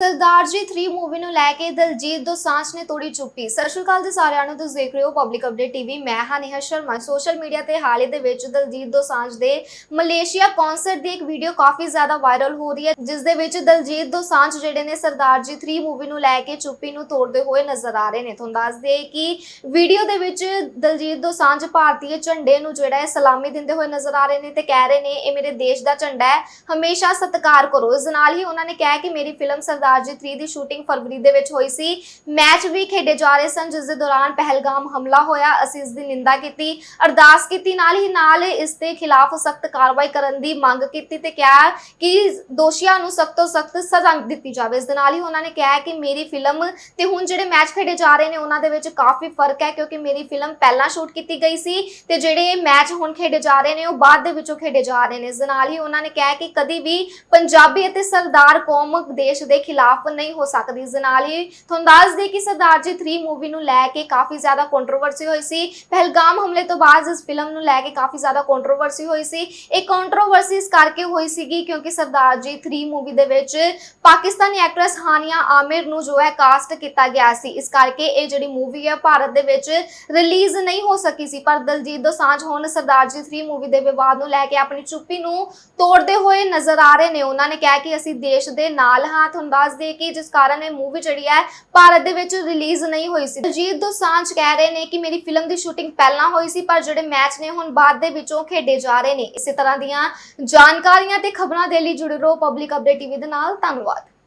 Sardar ji 3 movie ਨੂੰ ਲੈ ਕੇ ਦਲਜੀਤ ਦੋਸਾਂਝ ਨੇ ਤੋੜੀ ਚੁੱਪੀ। ਸਤਿ ਸ਼੍ਰੀ ਅਕਾਲ ਜੀ ਸਾਰਿਆਂ ਨੂੰ, ਤੁਸੀਂ ਦੇਖ ਰਹੇ ਹੋ ਪਬਲਿਕ ਅਪਡੇਟ ਟੀਵੀ ਮੈਂ ਹਾਂ ਨੇਹਾ ਸ਼ਰਮਾ। ਸੋਸ਼ਲ ਮੀਡੀਆ ਤੇ ਹਾਲ ਦੇ ਵਿੱਚ ਦਲਜੀਤ ਦੋਸਾਂਝ ਦੇ ਮਲੇਸ਼ੀਆ ਕਨਸਰਟ ਦੀ ਇੱਕ ਵੀਡੀਓ ਕਾਫੀ ਜ਼ਿਆਦਾ ਵਾਇਰਲ ਹੋ ਰਹੀ ਹੈ, ਜਿਸ ਦੇ ਵਿੱਚ ਦਲਜੀਤ ਦੋਸਾਂਝ ਜਿਹੜੇ ਨੇ ਸਰਦਾਰ ਜੀ 3 ਮੂਵੀ ਨੂੰ ਲੈ ਕੇ ਚੁੱਪੀ ਨੂੰ ਤੋੜਦੇ ਹੋਏ ਨਜ਼ਰ ਆ ਰਹੇ ਨੇ। ਤੁਹਾਨੂੰ ਦੱਸ ਦਈਏ ਕਿ ਵੀਡੀਓ ਦੇ ਵਿੱਚ ਦਲਜੀਤ ਦੋਸਾਂਝ ਭਾਰਤੀ ਝੰਡੇ ਨੂੰ ਜਿਹੜਾ ਹੈ ਸਲਾਮੀ ਦਿੰਦੇ ਹੋਏ ਨਜ਼ਰ ਆ ਰਹੇ ਨੇ ਤੇ ਕਹਿ ਰਹੇ ਨੇ, ਇਹ ਮੇਰੇ ਦੇਸ਼ ਦਾ ਝੰਡਾ ਹੈ। ਹਮੇਸ਼ਾ ਸਤਿਕਾਰ ਕਰੋ। ਇਸ ਨਾਲ ਹੀ ਉਹਨਾਂ ਨੇ ਕਿਹਾ ਕਿ ਮੇਰੀ ਫਿਲਮ ਸਰਦਾਰ ਜੀ 3 ਦੀ ਸ਼ੂਟਿੰਗ ਫਰਵਰੀ ਦੇ ਵਿੱਚ ਹੋਈ ਸੀ। ਮੈਚ ਵੀ ਖੇਡੇ ਜਾ ਰਹੇ ਸਨ, ਜਿਸ ਦੇ ਦੌਰਾਨ ਪਹਿਲਗਾਮ ਹਮਲਾ ਹੋਇਆ। ਅਸੀਂ ਇਸ ਦੀ ਨਿੰਦਾ ਕੀਤੀ, ਅਰਦਾਸ ਕੀਤੀ, ਨਾਲ ਹੀ ਨਾਲ ਇਸ ਦੇ ਖਿਲਾਫ ਸਖਤ ਕਾਰਵਾਈ ਕਰਨ ਦੀ ਮੰਗ ਕੀਤੀ ਤੇ ਕਿਹਾ ਕਿ ਦੋਸ਼ੀਆਂ ਨੂੰ ਸਖਤ ਤੋਂ ਸਖਤ ਸਜ਼ਾ ਦਿੱਤੀ ਜਾਵੇ। ਇਸ ਦੇ ਨਾਲ ਹੀ ਉਹਨਾਂ ਨੇ ਕਿਹਾ ਕਿ ਮੇਰੀ ਫਿਲਮ ਤੇ ਹੁਣ ਜਿਹੜੇ ਮੈਚ ਖੇਡੇ ਜਾ ਰਹੇ ਨੇ, ਉਹਨਾਂ ਦੇ ਵਿੱਚ ਕਾਫੀ ਫ਼ਰਕ ਹੈ, ਕਿਉਂਕਿ ਮੇਰੀ ਫਿਲਮ ਪਹਿਲਾਂ ਸ਼ੂਟ ਕੀਤੀ ਗਈ ਸੀ ਤੇ ਜਿਹੜੇ ਮੈਚ ਹੁਣ ਖੇਡੇ ਜਾ ਰਹੇ ਨੇ, ਉਹ ਬਾਅਦ ਦੇ ਵਿੱਚੋਂ ਖੇਡੇ ਜਾ ਰਹੇ ਨੇ। ਇਸ ਦੇ ਨਾਲ ਹੀ ਉਹਨਾਂ ਨੇ ਕਿਹਾ ਕਿ ਕਦੀ ਵੀ ਪੰਜਾਬੀ ਅਤੇ ਸਰਦਾਰ ਕੌਮ ਦੇਸ਼ ਦੇ ਖਿਲਾਫ ਨਹੀਂ ਹੋ ਸਕਦੀ। ਇਸ ਦੇ ਨਾਲ ਹੀ ਤੁਹਾਨੂੰ ਦੱਸ ਦੇ ਕਿ ਸਰਦਾਰ ਜੀ 3 ਮੂਵੀ ਨੂੰ ਲੈ ਕੇ ਕਾਫੀ ਜ਼ਿਆਦਾ ਕੰਟਰੋਵਰਸੀ ਹੋਈ ਸੀ। ਪਹਿਲਗਾਮ ਹਮਲੇ ਤੋਂ ਬਾਅਦ ਇਸ ਫਿਲਮ ਨੂੰ ਲੈ ਕੇ ਕਾਫੀ ਜ਼ਿਆਦਾ ਕੰਟਰੋਵਰਸੀ ਹੋਈ ਸੀ। ਇਹ ਕੰਟਰੋਵਰਸੀ ਇਸ ਕਰਕੇ ਹੋਈ ਸੀਗੀ ਕਿਉਂਕਿ ਸਰਦਾਰ ਜੀ 3 ਮੂਵੀ ਦੇ ਵਿੱਚ ਪਾਕਿਸਤਾਨੀ ਐਕਟਰੈਸ ਹਾਨੀਆ ਆਮਿਰ ਨੂੰ ਜੋ ਹੈ ਕਾਸਟ ਕੀਤਾ ਗਿਆ ਸੀ। ਇਸ ਕਰਕੇ ਇਹ ਜਿਹੜੀ ਮੂਵੀ ਹੈ, ਭਾਰਤ ਦੇ ਵਿੱਚ ਰਿਲੀਜ਼ ਨਹੀਂ ਹੋ ਸਕੀ ਸੀ। ਪਰ ਦਲਜੀਤ ਦੋਸਾਂਝ ਹੁਣ ਸਰਦਾਰ ਜੀ 3 ਮੂਵੀ ਦੇ ਵਿਵਾਦ ਨੂੰ ਲੈ ਕੇ ਆਪਣੀ ਚੁੱਪੀ ਨੂੰ ਤੋੜਦੇ ਹੋਏ ਨਜ਼ਰ ਆ ਰਹੇ ਨੇ। ਉਹਨਾਂ ਨੇ ਕਿਹਾ ਕਿ ਅਸੀਂ ਦੇਸ਼ ਦੇ ਨਾਲ ਹਾਂ। ਤੁਹਾਨੂੰ ਦੱਸ ਕਿ ਜਿਸ ਕਾਰਨ ਇਹ ਮੂਵੀ ਜਿਹੜੀ ਹੈ ਭਾਰਤ ਦੇ ਵਿੱਚ ਰਿਲੀਜ਼ ਨਹੀਂ ਹੋਈ ਸੀ। ਦਲਜੀਤ ਦੋਸਾਂਝ ਕਹਿ ਰਹੇ ਨੇ ਕਿ ਮੇਰੀ ਫਿਲਮ ਦੀ ਸ਼ੂਟਿੰਗ ਪਹਿਲਾਂ ਹੋਈ ਸੀ, ਪਰ ਜਿਹੜੇ ਮੈਚ ਨੇ ਹੁਣ ਬਾਅਦ ਦੇ ਵਿੱਚੋਂ ਖੇਡੇ ਜਾ ਰਹੇ ਨੇ। ਇਸੇ ਤਰ੍ਹਾਂ ਦੀਆਂ ਜਾਣਕਾਰੀਆਂ ਤੇ ਖਬਰਾਂ ਦੇ ਲਈ ਜੁੜੇ ਰਹੋ ਪਬਲਿਕ ਅਪਡੇਟ ਟੀਵੀ ਦੇ ਨਾਲ। ਧੰਨਵਾਦ।